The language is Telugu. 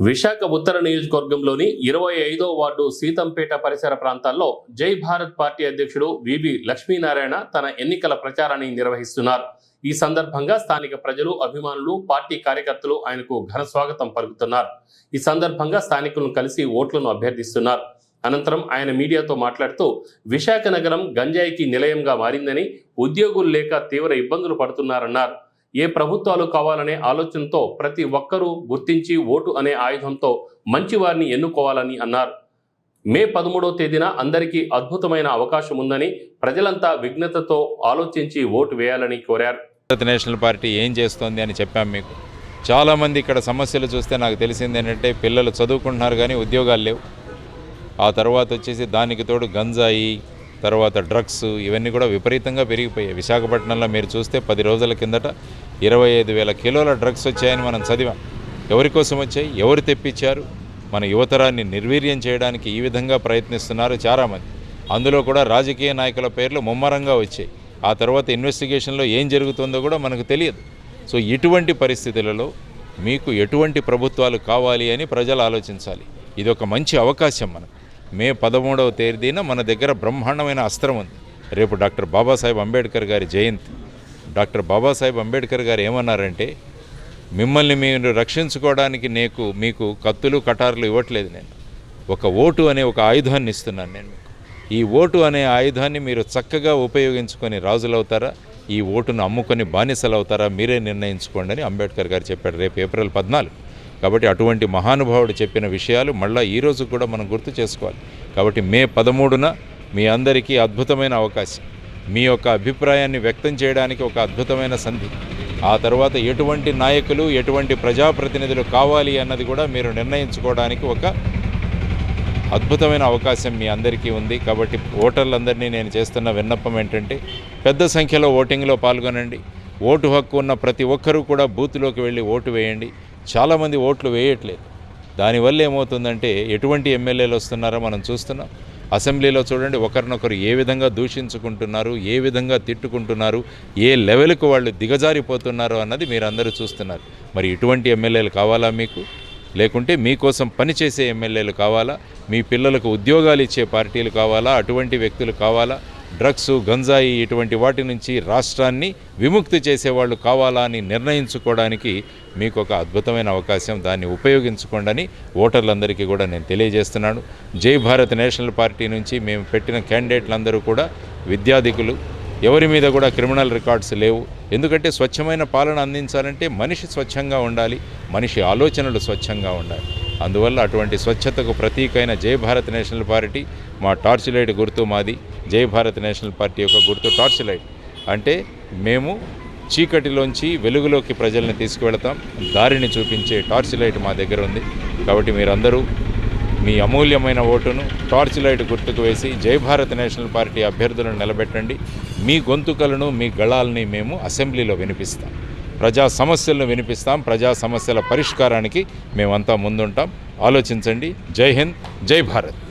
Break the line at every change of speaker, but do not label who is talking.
విశాఖ ఉత్తర నియోజకవర్గంలోని ఇరవై ఐదో వార్డు సీతంపేట పరిసర ప్రాంతాల్లో జై భారత్ పార్టీ అధ్యక్షుడు వివి లక్ష్మీనారాయణ తన ఎన్నికల ప్రచారాన్ని నిర్వహిస్తున్నారు. ఈ సందర్భంగా స్థానిక ప్రజలు అభిమానులు పార్టీ కార్యకర్తలు ఆయనకు ఘన స్వాగతం పలుకుతున్నారు. ఈ సందర్భంగా స్థానికులను కలిసి ఓట్లను అభ్యర్థిస్తున్నారు. అనంతరం ఆయన మీడియాతో మాట్లాడుతూ విశాఖ నగరం గంజాయికి నిలయంగా మారిందని ఉద్యోగులు లేక తీవ్ర ఇబ్బందులు పడుతున్నారన్నారు. ఏ ప్రభుత్వాలు కావాలనే ఆలోచనతో ప్రతి ఒక్కరూ గుర్తించి ఓటు అనే ఆయుధంతో మంచి వారిని ఎన్నుకోవాలని అన్నారు. మే పదమూడో తేదీన అందరికీ అద్భుతమైన అవకాశం ఉందని ప్రజలంతా విఘ్నతతో ఆలోచించి ఓటు వేయాలని కోరారు.
భారత నేషనల్ పార్టీ ఏం చేస్తోంది అని చెప్పాం మీకు. చాలామంది ఇక్కడ సమస్యలు చూస్తే నాకు తెలిసింది ఏంటంటే పిల్లలు చదువుకుంటున్నారు కానీ ఉద్యోగాలు లేవు. ఆ తర్వాత వచ్చేసి దానికి తోడు గంజాయి తర్వాత డ్రగ్స్ ఇవన్నీ కూడా విపరీతంగా పెరిగిపోయాయి. విశాఖపట్నంలో మీరు చూస్తే పది రోజుల కిందట ఇరవై ఐదు వేల కిలోల డ్రగ్స్ వచ్చాయని మనం చదివాం. ఎవరి కోసం వచ్చాయి? ఎవరు తెప్పించారు? మన యువతరాన్ని నిర్వీర్యం చేయడానికి ఈ విధంగా ప్రయత్నిస్తున్నారు చాలామంది. అందులో కూడా రాజకీయ నాయకుల పేర్లు ముమ్మరంగా వచ్చాయి. ఆ తర్వాత ఇన్వెస్టిగేషన్లో ఏం జరుగుతుందో కూడా మనకు తెలియదు. సో ఇటువంటి పరిస్థితులలో మీకు ఎటువంటి ప్రభుత్వాలు కావాలి అని ప్రజలు ఆలోచించాలి. ఇది ఒక మంచి అవకాశం మనకు మే పదమూడవ తేదీన మన దగ్గర బ్రహ్మాండమైన అస్త్రం ఉంది. రేపు డాక్టర్ బాబాసాహెబ్ అంబేద్కర్ గారి జయంతి. డాక్టర్ బాబాసాహెబ్ అంబేద్కర్ గారు ఏమన్నారంటే మిమ్మల్ని మీరు రక్షించుకోవడానికి నీకు మీకు కత్తులు కటార్లు ఇవ్వట్లేదు నేను. ఒక ఓటు అనే ఒక ఆయుధాన్ని ఇస్తున్నాను నేను మీకు. ఈ ఓటు అనే ఆయుధాన్ని మీరు చక్కగా ఉపయోగించుకొని రాజులవుతారా? ఈ ఓటును అమ్ముకొని బానిసలు అవుతారా మీరే నిర్ణయించుకోండి అని అంబేద్కర్ గారు చెప్పాడు రేపు ఏప్రిల్ పద్నాలుగు. కాబట్టి అటువంటి మహానుభావుడు చెప్పిన విషయాలు మళ్ళీ ఈరోజు కూడా మనం గుర్తు చేసుకోవాలి. కాబట్టి మే పదమూడున మీ అందరికీ అద్భుతమైన అవకాశం. మీ యొక్క అభిప్రాయాన్ని వ్యక్తం చేయడానికి ఒక అద్భుతమైన సంధి. ఆ తర్వాత ఎటువంటి నాయకులు ఎటువంటి ప్రజాప్రతినిధులు కావాలి అన్నది కూడా మీరు నిర్ణయించుకోవడానికి ఒక అద్భుతమైన అవకాశం మీ అందరికీ ఉంది. కాబట్టి ఓటర్లందరినీ నేను చేస్తున్న విన్నపం ఏంటంటే పెద్ద సంఖ్యలో ఓటింగ్లో పాల్గొనండి. ఓటు హక్కు ఉన్న ప్రతి ఒక్కరూ కూడా బూత్లోకి వెళ్ళి ఓటు వేయండి. చాలామంది ఓట్లు వేయట్లేదు. దానివల్ల ఏమవుతుందంటే ఎటువంటి ఎమ్మెల్యేలు వస్తున్నారో మనం చూస్తున్నాం. అసెంబ్లీలో చూడండి ఒకరినొకరు ఏ విధంగా దూషించుకుంటున్నారు ఏ విధంగా తిట్టుకుంటున్నారు ఏ లెవెల్కు వాళ్ళు దిగజారిపోతున్నారు అన్నది మీరందరూ చూస్తున్నారు. మరి ఇటువంటి ఎమ్మెల్యేలు కావాలా మీకు? లేకుంటే మీకోసం పనిచేసే ఎమ్మెల్యేలు కావాలా? మీ పిల్లలకు ఉద్యోగాలు ఇచ్చే పార్టీలు కావాలా? అటువంటి వ్యక్తులు కావాలా? డ్రగ్స్ గంజాయి ఇటువంటి వాటి నుంచి రాష్ట్రాన్ని విముక్తి చేసేవాళ్ళు కావాలా అని నిర్ణయించుకోవడానికి మీకు ఒక అద్భుతమైన అవకాశం. దాన్ని ఉపయోగించుకోండి ఓటర్లందరికీ కూడా నేను తెలియజేస్తున్నాను. జై భారత్ నేషనల్ పార్టీ నుంచి మేము పెట్టిన క్యాండిడేట్లందరూ కూడా విద్యాధికులు. ఎవరి మీద కూడా క్రిమినల్ రికార్డ్స్ లేవు. ఎందుకంటే స్వచ్ఛమైన పాలన అందించాలంటే మనిషి స్వచ్ఛంగా ఉండాలి మనిషి ఆలోచనలు స్వచ్ఛంగా ఉండాలి. అందువల్ల అటువంటి స్వచ్ఛతకు ప్రతీకైన జై భారత్ నేషనల్ పార్టీ మా టార్చ్ లైట్ గుర్తు మాది. జై భారత్ నేషనల్ పార్టీ యొక్క గుర్తు టార్చ్ లైట్. అంటే మేము చీకటిలోంచి వెలుగులోకి ప్రజల్ని తీసుకువెళతాం. దారిని చూపించే టార్చ్ లైట్ మా దగ్గర ఉంది. కాబట్టి మీరందరూ మీ అమూల్యమైన ఓటును టార్చ్ లైట్ గుర్తుకు వేసి జై భారత్ నేషనల్ పార్టీ అభ్యర్థులను నిలబెట్టండి. మీ గొంతుకలను మీ గళాలని మేము అసెంబ్లీలో వినిపిస్తాం. ప్రజా సమస్యలను వినిపిస్తాం. ప్రజా సమస్యల పరిష్కారానికి మేమంతా ముందుంటాం. ఆలోచించండి. జై హింద్ జై భారత్.